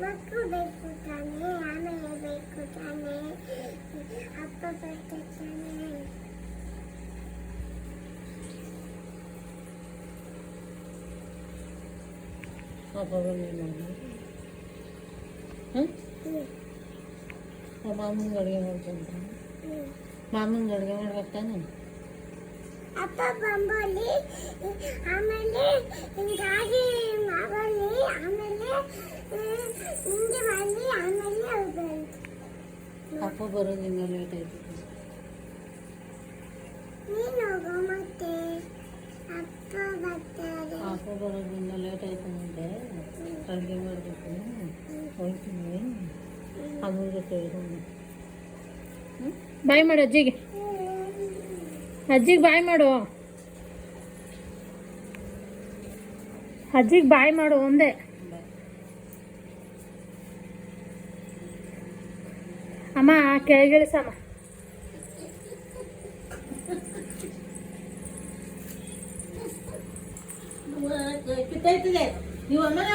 ಮಕ್ಕಳು ಬೇಕು ತಾನೆ ಆಮೇಲೆ ಬೇಕು ತಾನೆ ಅಪ್ಪ ಬೇಕು ತಾನೆ ಮಾಮೂಂಗ್ ಅಡುಗೆ ಮಾಡ್ಕೊಂತ ಮಾಮೂಂಗ್ ಅಡುಗೆ ಮಾಡ್ಬೇಕಾನೆ ಅಪ್ಪ ಬಂಬಲ್ಲಿ ಆಮೇಲೆ ಗಾಡಿ ಮಗಲ್ಲಿ ಆಮೇಲೆ ಹಿಂಗೆ ಮಾಡಿ ಆಮೇಲೆ ಹೋಗ್ಬೇಕು ಅಪ್ಪ ಬರೋದು ಇನ್ನೂ ಲೇಟ್ ಆಯ್ತು ನೀನು ಹೋಗೋ ಮತ್ತೆ ಅಪ್ಪ ಬರ್ತಾರೆ ಅಪ್ಪ ಬರೋದು ಇನ್ನೂ ಲೇಟ್ ಆಯ್ತು ಮುಂದೆ ಅಡುಗೆ ಮಾಡಬೇಕು ಹೋಗ್ತೀನಿ ಅಮ್ಮನ ಜೊತೆ ಇರೋದು ಬಾಯ್ ಮಾಡು ಅಜ್ಜಿಗೆ. ಅಜ್ಜಿಗೆ ಬಾಯ್ ಮಾಡು. ಅಜ್ಜಿಗೆ ಬಾಯ್ ಮಾಡು ಒಂದೇ. ಅಮ್ಮ ಕೆಳಗಿಳಿಸಮ್ಮ ಕಿತ್ತೈತಿದೆ. ನೀವು ಅಮ್ಮನೇ